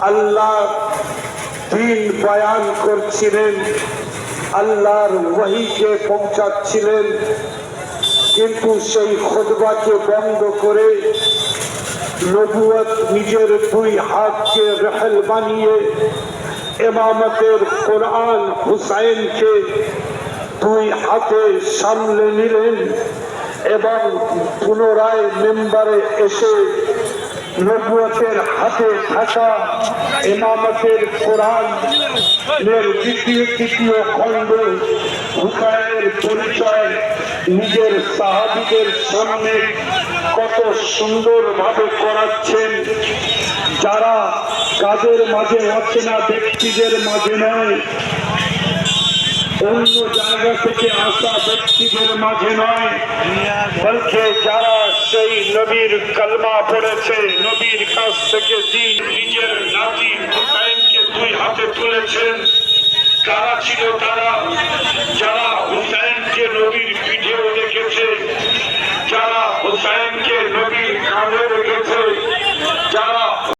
আল্লাহ দিন বয়ান করছিলেন, আল্লাহর ওয়াহিকে পৌঁছাচ্ছিলেন, কিন্তু সেই খোদবাকে বন্ধ করে নবুয়ত নিজের দুই হাতকে রেহেল বানিয়ে এমামতের কোরআন হুসাইনকে দুই হাতে সামলে নিলেন এবং পুনরায় মেম্বারে এসে নবুয়তের হাতে থাকা এমামতের কোরআন, এর দ্বিতীয়, তৃতীয় খণ্ড, হুসাইনের পরিচয়, নিজের সাহাবিদের সামনে কত সুন্দরভাবে করাচ্ছেন। যারা কাদের মাঝে অচেনা ব্যক্তিদের মাঝে নয়, অন্য জায়গা থেকে আসা ব্যক্তিদের মাঝে নয় বলছে যারা সেই নবীর কালমা পড়েছে। নবীর কাছ থেকে দিন নিজের নাতি হুসাইনকে দুই হাতে তুলেছেন। কারা ছিল